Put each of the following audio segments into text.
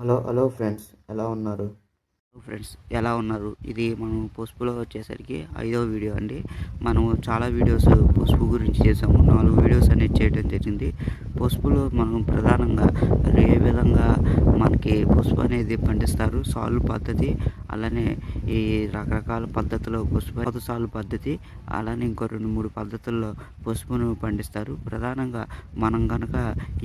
Hello hello friends ఎలా ఉన్నారు? Friends ఎలా ఉన్నారు? ఇది మనం పసుపులో వచ్చేసరికి ఐదో వీడియో అండి. మనం చాలా వీడియోస్ పసుపు గురించి చేసాము. నాలుగు వీడియోస్ అనేది చేయడం జరిగింది. పసుపులో మనం ప్రధానంగా పసుపు అనేది పండిస్తారు. సాల్వ్ పద్ధతి అలానే ఈ రకరకాల పద్ధతిలో పసుపు సాలు సాల్వ్ పద్ధతి అలానే ఇంకో రెండు మూడు పద్ధతుల్లో పసుపును పండిస్తారు. ప్రధానంగా మనం కనుక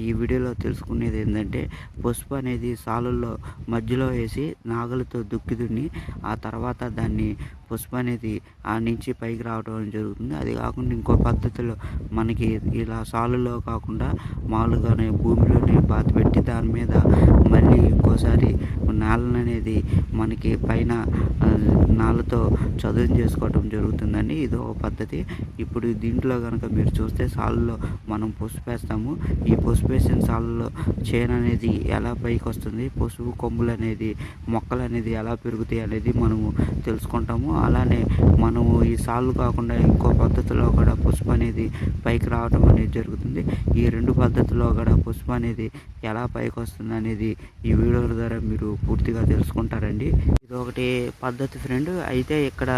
ఈ వీడియోలో తెలుసుకునేది ఏంటంటే పసుపు అనేది సాలుల్లో మధ్యలో వేసి నాగలతో దుక్కి దున్ని ఆ తర్వాత దాన్ని పసుపు అనేది ఆ నుంచి పైకి రావడం జరుగుతుంది. అది కాకుండా ఇంకో పద్ధతిలో మనకి ఇలా సాలులో కాకుండా మామూలుగానే భూమిలోనే బాతి పెట్టి దాని మీద మళ్ళీ ఇంకోసారి నేలను అనేది మనకి పైన నాళ్ళతో చదును చేసుకోవడం జరుగుతుందండి. ఇది ఒక పద్ధతి. ఇప్పుడు దీంట్లో కనుక మీరు చూస్తే సాల్లో మనం పసుపు వేస్తాము. ఈ పసుపు వేసిన సాల్లో చేను అనేది ఎలా పైకి వస్తుంది పసుపు కొమ్ములు అనేది మొక్కలు అనేది ఎలా పెరుగుతాయి అనేది మనము తెలుసుకుంటాము. అలానే మనము ఈ సాళ్ళు కాకుండా ఇంకో పద్ధతిలో కూడా పసుపు అనేది పైకి రావడం అనేది జరుగుతుంది. ఈ రెండు పద్ధతిలో కూడా పసుపు అనేది ఎలా పైకి వస్తుంది అనేది ఈ వీడియో ద్వారా మీరు పూర్తిగా తెలుసుకుంటారండి. ఇది ఒకటి పద్ధతి ఫ్రెండ్ అయితే ఇక్కడ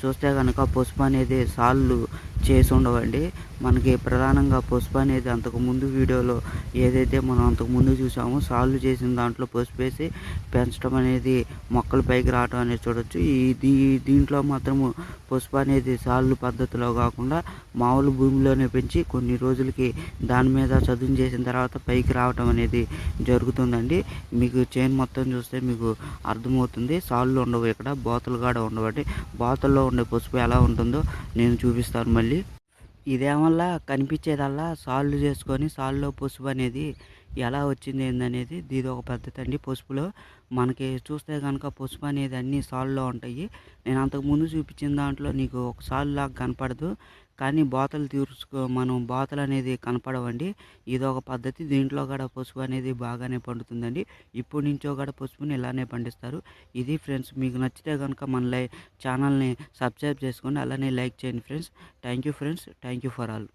చూస్తే కనుక పసుపు అనేది సాళ్ళు చేసి ఉండవండి. మనకి ప్రధానంగా పసుపు అనేది అంతకు ముందు వీడియోలో ఏదైతే మనం అంతకు ముందు చూసామో సాల్వ్ చేసిన దాంట్లో పసుపు వేసి పెంచడం అనేది మొక్కలు పైకి రావడం అనేది చూడొచ్చు. ఈ దీ దీంట్లో మాత్రము పసుపు అనేది సాల్వ్ పద్ధతిలో కాకుండా మామూలు భూమిలోనే పెంచి కొన్ని రోజులకి దాని మీద చదును చేసిన తర్వాత పైకి రావడం అనేది జరుగుతుందండి. మీకు చైన్ మొత్తం చూస్తే మీకు అర్థమవుతుంది. సాళ్ళు ఉండవు ఇక్కడ బోతలు కూడా ఉండవండి. బోతల్లో ఉండే పసుపు ఎలా ఉంటుందో నేను చూపిస్తాను మళ్ళీ. ఇదేమల్లా కనిపించేదల్లా సాల్వ్ చేసుకొని సాల్లో పసుపు అనేది ఎలా వచ్చింది ఏందనేది ఇది ఒక పద్ధతి అండి పసుపులో మనకి చూస్తే కనుక పసుపు అనేది అన్ని సాల్లో ఉంటాయి. నేను అంతకు ముందు చూపించిన దాంట్లో నీకు ఒక సాల్ లాగా కనపడదు. కానీ బోతలు తీర్చుకో మనం బోతలు అనేది కనపడవండి. ఇది ఒక పద్ధతి దీంట్లో కూడా పసుపు అనేది బాగానే పండుతుందండి. ఇప్పుడు నుంచో కూడా పసుపుని ఇలానే పండిస్తారు. ఇది ఫ్రెండ్స్ మీకు నచ్చితే కనుక మన లై ఛానల్ని సబ్స్క్రైబ్ చేసుకోండి అలానే లైక్ చేయండి friends. Thank you friends. Thank you for all.